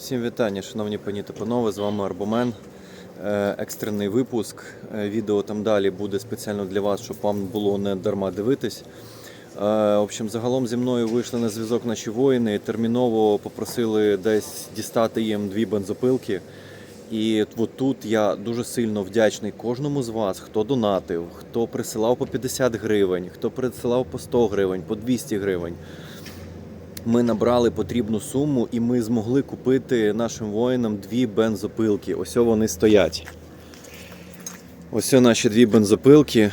Всім вітання, шановні пані та панове. З вами Арбомен. Е, Екстрений випуск. Е, Відео там далі буде спеціально для вас, щоб вам було не дарма дивитись. Е, В общем, загалом зі мною вийшли на зв'язок наші воїни. Терміново попросили десь дістати їм дві бензопилки. І от тут я дуже сильно вдячний кожному з вас, хто донатив, хто присилав по 50 гривень, хто присилав по 100 гривень, по 200 гривень. Ми набрали потрібну суму і ми змогли купити нашим воїнам дві бензопилки. Ось вони стоять. Ось наші дві бензопилки,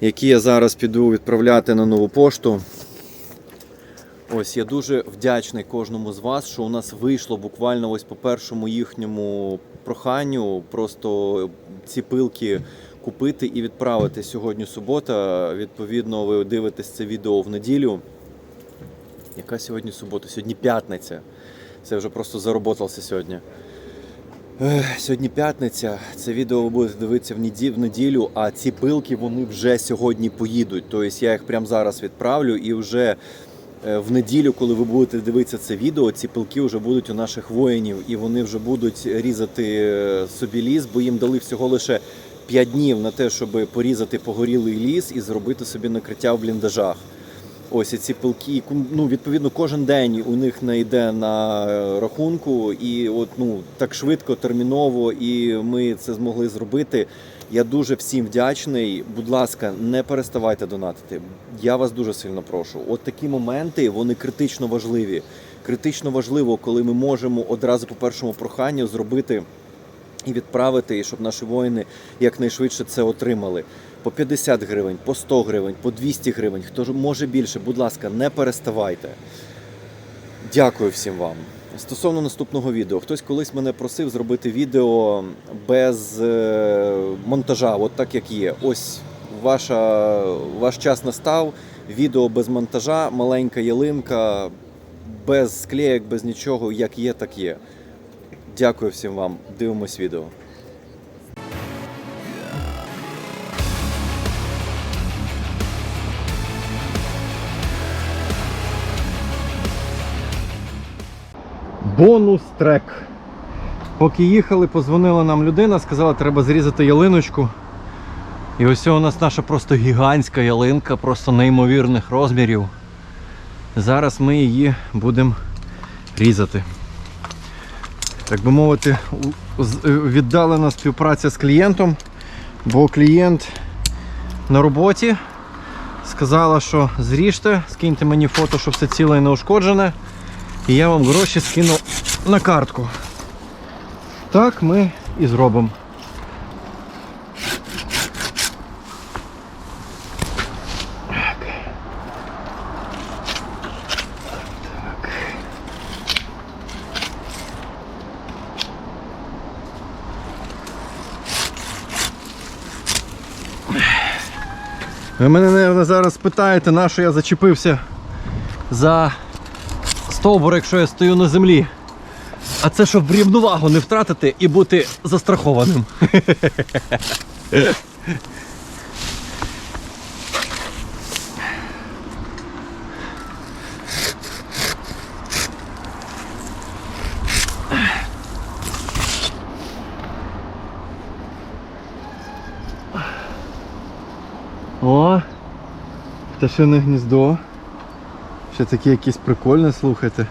які я зараз піду відправляти на нову пошту. Ось я дуже вдячний кожному з вас, що у нас вийшло буквально ось по першому їхньому проханню просто ці пилки купити і відправити. Сьогодні субота. Відповідно, ви дивитесь це відео в неділю. Яка сьогодні субота? Сьогодні п'ятниця. Це вже просто зароботався сьогодні. Сьогодні п'ятниця. Це відео ви будете дивитися в неділю, а ці пилки вони вже сьогодні поїдуть. Тобто я їх прямо зараз відправлю і вже е, в неділю, коли ви будете дивитися це відео, ці пилки вже будуть у наших воїнів і вони вже будуть різати е, собі ліс, бо їм дали всього лише 5 днів на те, щоб порізати погорілий ліс і зробити собі накриття в бліндажах. Ось ці пилки, ну відповідно, кожен день у них не йде на е, рахунку, і от ну так швидко, терміново, і ми це змогли зробити. Я дуже всім вдячний. Будь ласка, не переставайте донатити. Я вас дуже сильно прошу. От такі моменти вони критично важливі. Критично важливо, коли ми можемо одразу по першому проханню зробити і відправити, і щоб наші воїни якнайшвидше це отримали. По 50 гривень, по 100 гривень, по 200 гривень. Хто може більше, будь ласка, не переставайте. Дякую всім вам. Стосовно наступного відео, хтось колись мене просив зробити відео без е, монтажа, от так як є. Ось ваша, ваш час настав. Відео без монтажа, маленька ялинка, без склеєк, без нічого, як є, так є. Дякую всім вам. Дивимось відео. Бонус трек. Поки їхали, позвонила нам людина, сказала, треба зрізати ялиночку. І ось у нас наша просто гігантська ялинка, просто неймовірних розмірів. Зараз ми її будемо різати. Так би мовити, е, віддалена співпраця з клієнтом, бо клієнт на роботі сказала, що зріжте, скиньте мені фото, що все ціле і неушкоджене, і я вам гроші скину на картку. Так ми і зробимо. Ви мене, мабуть, зараз питаєте, на що я зачепився за стовбур, якщо я стою на землі. А це щоб рівновагу не втратити і бути застрахованим. О, пташине гніздо. Ще таке якесь прикольне, слухайте.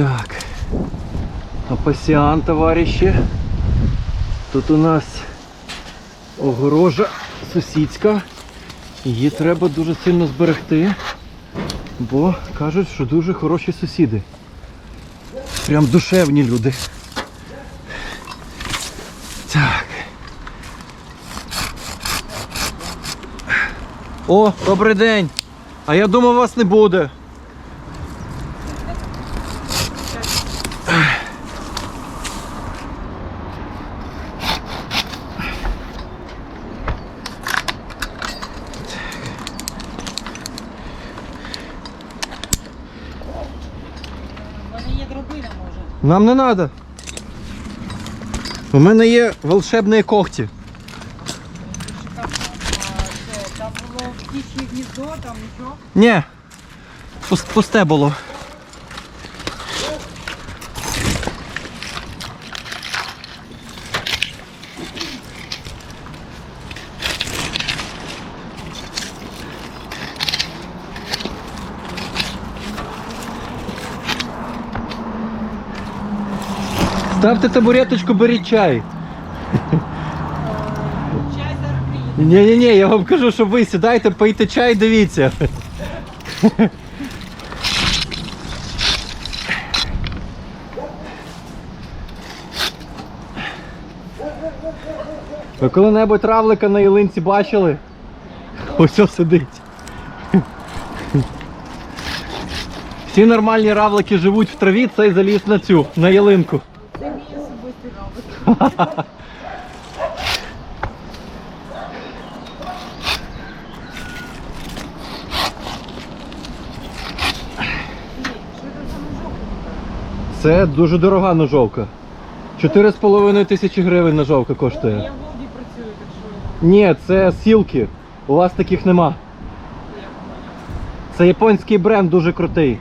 Так. Апасіан, товариші. Тут у нас огорожа сусідська. Її треба дуже сильно зберегти, бо кажуть, що дуже хороші сусіди. Прям душевні люди. Так. О, добрий день! А я думав, вас не буде. Нам не треба. У мене є волшебні когті. Там, було птіче гніздо, там нічого. Ні. Пусте було. Ставте табуреточку, беріть чай. Чай зараз приїде. Ні, ні, ні, я вам кажу, що ви сідайте, пийте чай, дивіться. Ви коли-небудь равлика на ялинці бачили? Ось сидить. Всі нормальні равлики живуть в траві, цей заліз на цю, на ялинку. Це дуже дорога ножовка. 4,5 тисячі гривень ножовка коштує. Я в Волді працюю, так що Ні, це сілки. У вас таких нема. Це японський бренд дуже крутий.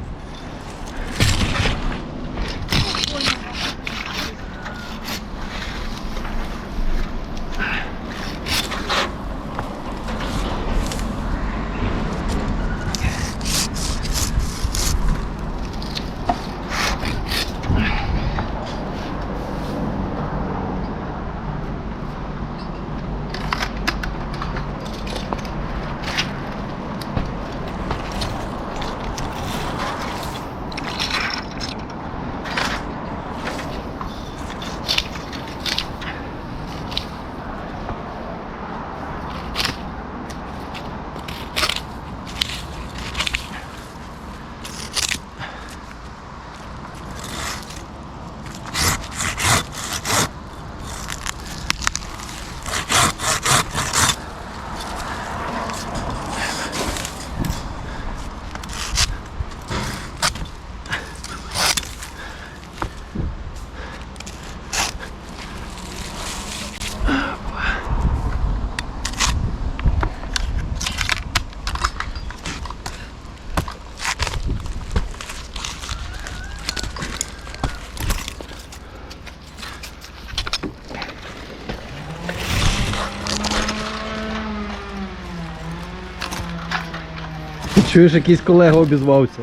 Чуєш, якийсь колега обізвався.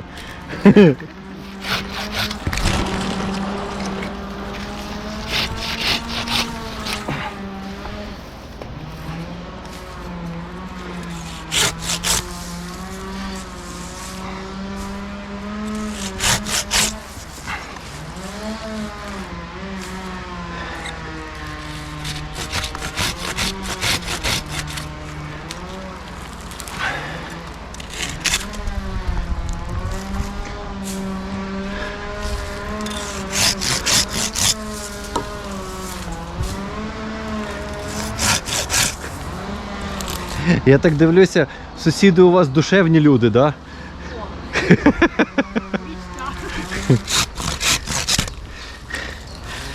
Я так дивлюся, сусіди у вас душевні люди, да?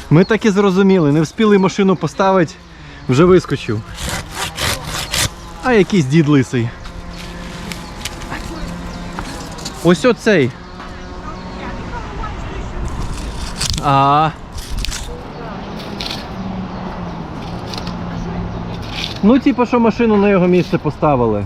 Ми так і зрозуміли, не встигли машину поставити, вже вискочив. А якийсь дід лисий. Ось оцей. А. Ну, типу, що машину на його місце поставили.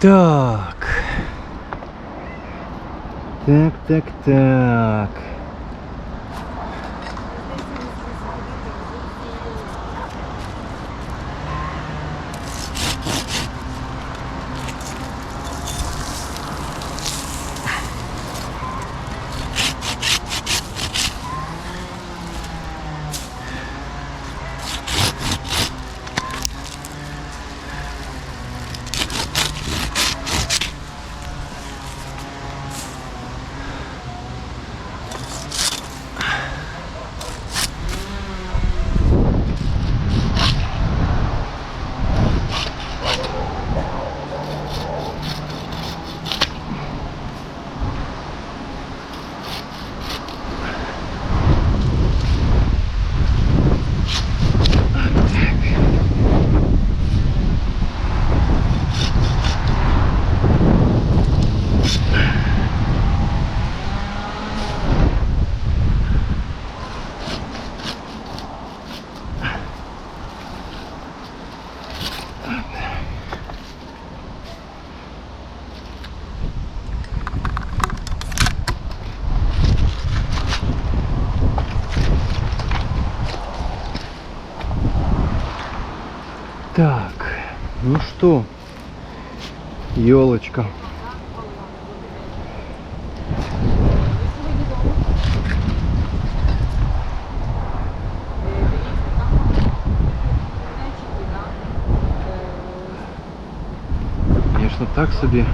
Так. Так, так, так. Так, ну что, елочка. Конечно, так собі.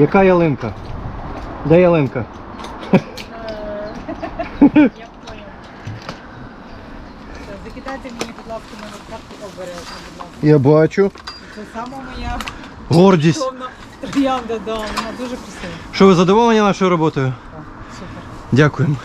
Яка ялинка? Де ялинка? Я понял. Закидайте мені, будь ласка, номер картки обережно, будь ласка. Я бачу. Це сама моя Гордість. троянда, да, вона дуже красива. Що ви задоволені нашою роботою? Супер. Дякуємо.